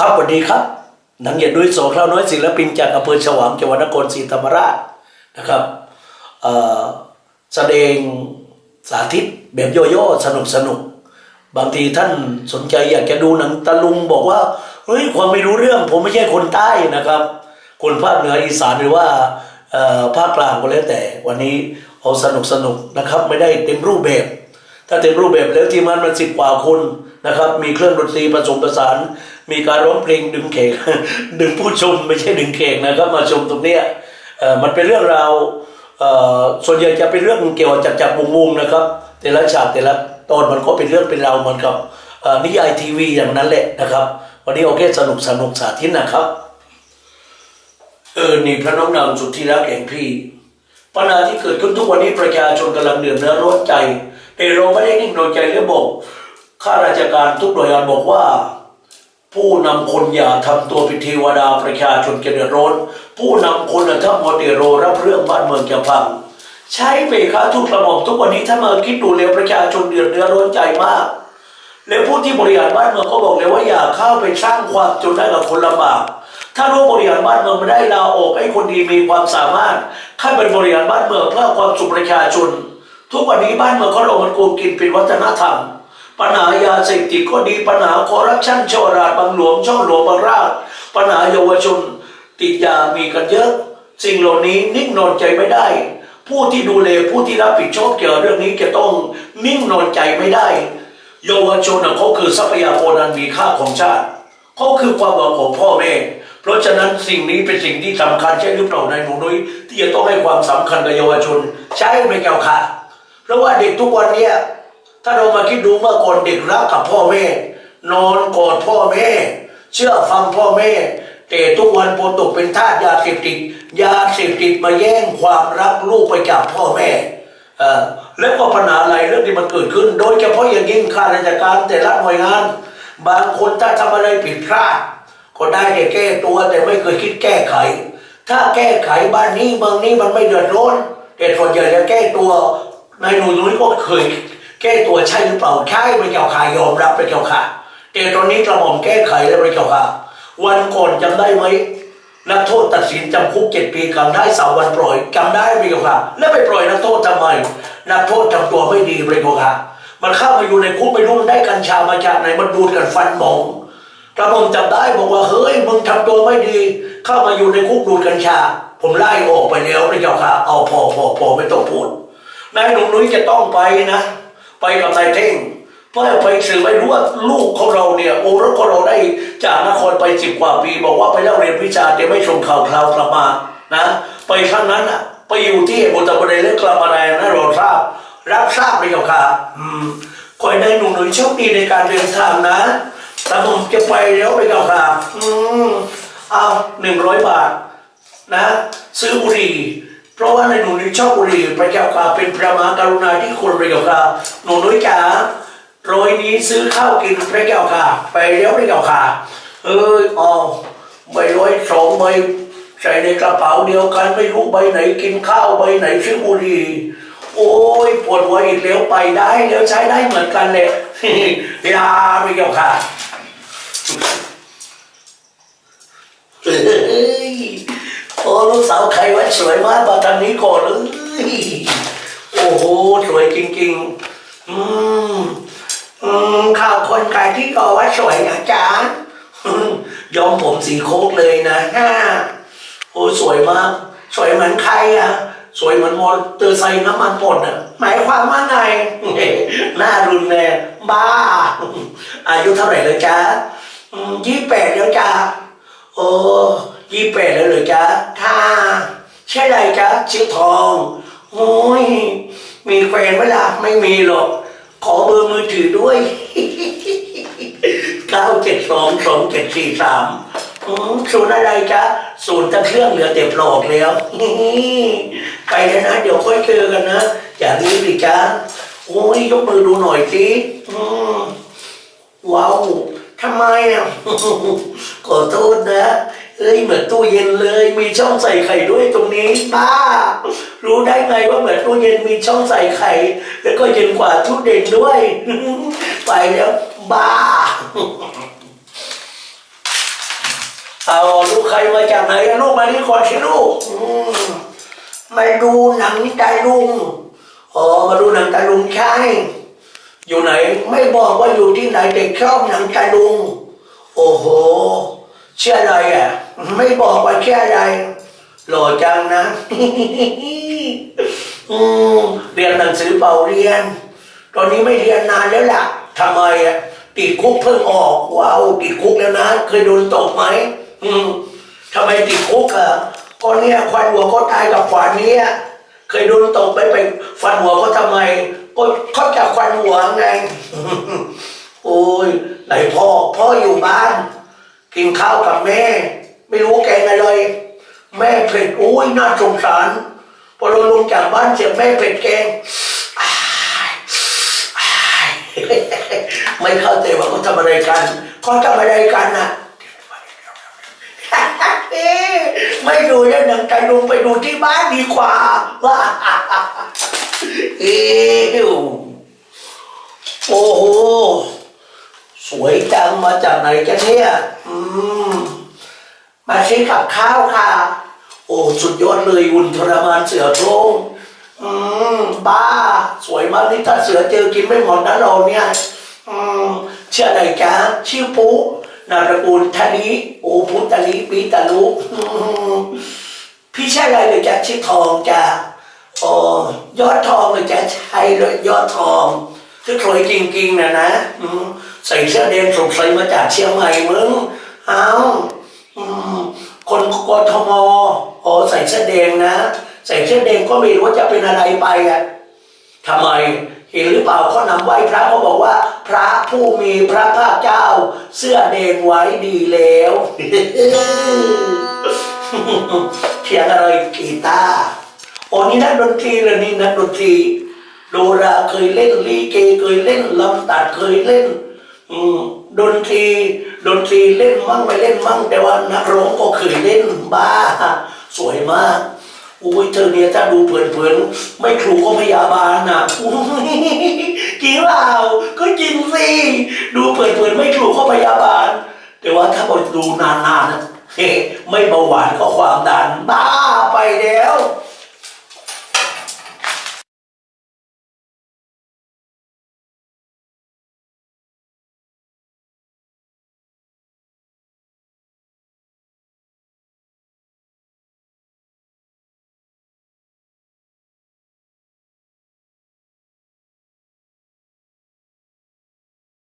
ครับสวัสดีครับหนังเหยียดด้วยโสคราวน้อยศิลปินจากอำเภอฉวางจังหวัดนครศรีธรรมราชนะครับแสดงสาธิตแบบย่อๆสนุกสนุกบางทีท่านสนใจอยากจะดูหนังตะลุงบอกว่าเฮ้ยความไม่รู้เรื่องผมไม่ใช่คนใต้นะครับ คนภาคเหนืออีสานหรือว่าภาคกลางก็แล้วแต่ วันนี้เอาสนุกสนุกนะครับ ไม่ได้เต็มรูปแบบ ถ้าเต็มรูปแบบแล้วทีมงานมันสิบกว่าคน นะครับ มีเครื่องดนตรีผสมผสาน มีการร้องเพลงดึงเขกดึงผู้ชมไม่ใช่ดึงเขกนะครับ มาชมตรงเนี้ยมันเป็นเรื่องราวส่วนใหญ่จะเป็นเรื่องเกี่ยวกับจากจากวงวงๆนะครับ แต่ละฉากแต่ละตอนมันก็เป็นเรื่องเป็นราวเหมือนกับนิยายทีวีอย่างนั้นแหละนะครับ วันนี้โอเคสนุกสนุกสาธิตนะครับเออนี่พระน้องนางสุดที่รักแห่งพี่ปัญหาที่เกิดขึ้นทุกวันนี้ประชาชนกำลังเดือดร้อร้อนใจแต่เราไม่ได้นิ่งนอนใจและบอก ข้าราชการทุกหน่วยงานบอกว่า ผู้นำคนอย่าทำตัวเป็นเทวดาประชาชนจะเดือดร้อนผู้นำคนน่ะถ้ามัวแต่รอรับเรื่องบ้านเมืองจะพัง ใช้เบคาทุกระหม่อมทุกวันนี้ถ้ามาคิดดูแล้วประชาชนเดือดเนื้อร้อนใจมาก แล้วผู้ที่บริหารบ้านเมืองก็บอกเลยว่าอย่าเข้าไปสร้างความจนได้กับคนลำบากถ้ารู้บริหารบ้านเมืองไม่ได้ลาออกให้คนดีมีความสามารถข้าเป็นบริหารบ้านเมืองเพื่อความสุขประชาชน ทุกวันนี้บ้านเมืองเขาลงมันโกงกินเป็นวัฒนธรรม ปัญหายาเสพติดก็ดีปัญหาคอร์รัปชันช่อราดบางหลวงช่อหลวงบางราชปัญหาเยาวชน ติดยามีกันเยอะ สิ่งเหล่านี้นิ่งนอนใจไม่ได้ ผู้ที่ดูแลผู้ที่รับผิดชอบเกี่ยวกับเรื่องนี้จะต้องนิ่งนอนใจไม่ได้ เยาวชนเขาคือทรัพยากรอันมีค่าของชาติเขาคือความหวังของพ่อแม่เพราะฉะนั้นสิ่งนี้เป็นสิ่งที่สำคัญใช่หรือเปล่านายหนูนุ้ยที่จะต้องให้ความสำคัญกับเยาวชน ใช่ไหมเจ้าค่ะเพราะว่าเด็กทุกวันเนี้ย ถ้าเรามาคิดดูเมื่อก่อนเด็กรักกับพ่อแม่ นอนกอดพ่อแม่ เชื่อฟังพ่อแม่ แต่ทุกวันพอตกเป็นทาสยาเสพติดยาเสพติดมาแย่งความรักลูกไปจากพ่อแม่แล้วก็ปัญหาอะไรเรื่องที่มันเกิดขึ้น โดยเฉพาะอย่างยิ่งข้าราชการแต่ละหน่วยงาน บางคนถ้าทำอะไรผิดพลาดก็ได้แต่แก้ตัวแต่ไม่เคยคิดแก้ไข ถ้าแก้ไขบ้านนี้เมืองนี้มันไม่เดือดร้อนแต่ส่วนใหญ่จะแก้ตัว ในหนุ่ยนุ้ยก็เคย แก้ตัวใช่หรือเปล่าใช่ไปเจ้าค่ะยอมรับไปเจ้าค่ะแต่ตอนนี้กระหม่อมแก้ไขแล้วไปเจ้าค่ะวันก่อนจำได้ไหมนักโทษตัดสินจำคุกเจ็ดปีขังได้สามวันปล่อยจำได้ไหมครับแล้วไปปล่อยนักโทษทำไมนักโทษทำตัวไม่ดีเลยครับมันเข้ามาอยู่ในคุกไม่รู้มันได้กัญชามาจากไหนมันดูดกันฟันหมองกระผมจำได้บอกว่าเฮ้ยมึงทำตัวไม่ดี เข้ามาอยู่ในคุกดูดกัญชา ผมไล่ออกไปแล้วนะเจ้าค่ะเอาพอพอพอไม่ต้องพูดนายหนุ่มนุ้ยจะต้องไปนะ ไปกับนายเท่งเพื่อไปสื่อไม่รู้ว่าลูกของเราเนี่ยโอ้รถของเราได้จากนครไปสิบกว่าปี บอกว่าไปเล่าเรียนวิชาแต่ไม่ชมข่าวคราวกลับมานะไปครั้งนั้นอะไปอยู่ที่บุตรบริเลกลับมาแรงนะเราทราบรับทราบไหมเจ้าค่ะอืมคอยได้หนุ่มหนุ่ยโชคดีในการเดินทางนะแต่ผมจะไปแล้วไปเจ้าค่ะอืมเอาหนึ่งร้อยบาท นะ ซื้อบุหรี่ เพราะว่าในหนูนี่ชอบบุหรี่พระเจ้าค่ะเป็นพระมหากรุณาธิคุณพระเจ้าค่ะหนูนุ้ยจ๋าโรยนี้ซื้อข้าวกินพระเจ้าค่ะ ไปแล้วพระเจ้าค่ะเออเอใบร้อยสองใบใส่ในกระเป๋าเดียวกันไม่รู้ใบไหนกินข้าวใบไหนซื้อบุหรี่โอ้ยปวดหัวอีกแล้วไปได้แล้วใช้ได้เหมือนกันเลยลาพระเจ้าค่ะ เฮ้ยโอ้ลูกสาวใครวะสวยมากมาทางนี้ก่อนเลยโอ้โหสวยจริง ๆ อืมอืมข่าวคนไก่ที่ก่อว่าสวยนะจ๊ะยอมผมสีโคกเลยนะฮ่าโอ้สวยมาก สวยเหมือนใครอะ สวยเหมือนมอเตอร์ไซค์น้ำมันหมดอะ หมายความว่าไงหน้ารุนแรงบ้า อายุเท่าไหร่เลยจ๊ะยี่แปดแล้วจ้าโอ้ ยี่แปดแล้วเหรอจ๊ะค่ะใช่ไรจ๊ะชื่อทองโอ้ยมีแฟนไหมล่ะไม่มีหรอก ขอเบอร์มือถือด้วยเก้าเจ็ดสองสองเจ็ดสี่สามศูนย์อะไรจ๊ะศูนย์ตั้งเครื่องเหลือเต็มหลอกแล้วไปแล้วนะ เดี๋ยวค่อยเจอกันนะอย่ารีบดิจ๊ะโอ้ยยกมือดูหน่อยสิอืมว้าวทำไมอะขอโทษนะ เอ้ยเหมือนตู้เย็นเลย มีช่องใส่ไข่ด้วยตรงนี้บ้า รู้ได้ไงว่าเหมือนตู้เย็นมีช่องใส่ไข่ แล้วก็เย็นกว่าตู้เด่นด้วย ไปแล้วบ้า เอาลูกใครมาจากไหนอะลูกมานี่ก่อนสิลูกอืมมาดูหนังตาลุงอ๋อมาดูหนังตาลุงใช่อยู่ไหน ไม่บอกว่าอยู่ที่ไหนเด็กชอบหนังตาลุง โอ้โห เชื่ออะไรอะ ไม่บอกว่าเชื่ออะไรหล่อจังนะอืมเรียนหนังสือเปล่าเรียน ตอนนี้ไม่เรียนนานแล้วล่ะทำไมอะติดคุกเพิ่งออกว้าวติดคุกแล้วนะ เคยโดนตกไหมอืมทำไมติดคุกอะก็เนี่ยควันหัวก็ตายกับขวานเนี้ยเคยโดนตกไปไปฟันหัวเขาทำไม ก็เขาจะควันหัวไงโอ้ยไหนพ่อพ่ออยู่บ้าน กินข้าวกับแม่ ไม่รู้แกงอะไร แม่เผ็ดโอ้ยน่าสงสารพอเราลงจากบ้านเสียแม่เผ็ดแกงอ้ายอ้ไม่เข้าใจว่าเขาทำอะไรกันเขาทำอะไรกันน่ะไม่ดูแล้วหนังตะลุงไปดูที่บ้านดีกว่าว่าเอ๊ะโอ้โห สวยจังมาจากไหนกันเนี่ยอืมมาซื้อกับข้าวค่ะ โอ้สุดยอดเลยอุ่นทรมานเสือโครงอืมบ้า สวยมากนี่ถ้าเสือเจอกินไม่หมดนะเราเนี่ยอืมเชื่ออะไรจ๊ะชื่อปุ๊นามสกุลธนิโอพุตลิปีตะลุพี่ใช่อะไรเลยจ๊ะชื่อทองจ้ะอ๋อยอดทองเลยจ๊ะใช่เลยยอดทองคือสวยจริงๆนะนะอืม ใส่เสื้อแดงสงสัยมาจากเชียงใหม่มึงเอ้าอืมคนกทมอ๋อใส่เสื้อแดงนะ ใส่เสื้อแดงก็ไม่รู้ว่าจะเป็นอะไรไปอะทำไมเห็นหรือเปล่าเขานำไหว้พระเขาบอกว่า พระผู้มีพระภาคเจ้า เสื้อแดงไว้ดีแล้วเขียนอะไรกีตาร์โอ้นี่นักดนตรีเลยนี่นักดนตรีโดราเคยเล่นลีเกเคยเล่นลำตัดเคยเล่น ดนตรีดนตรีเล่นมั่งไม่เล่นมั่ง แต่ว่านักร้องก็เคยเล่นบ้า สวยมากอุ้ยเธอเนี่ยถ้าดูเผินๆไม่ครูก็พยาบาลนะอุ้ยจริงเปล่าก็จริงสิดูเผินๆไม่ครูก็พยาบาล แต่ว่าถ้าเราดูนานๆนะเฮ้ไม่เบาหวานก็ความดันบ้าไปแล้ว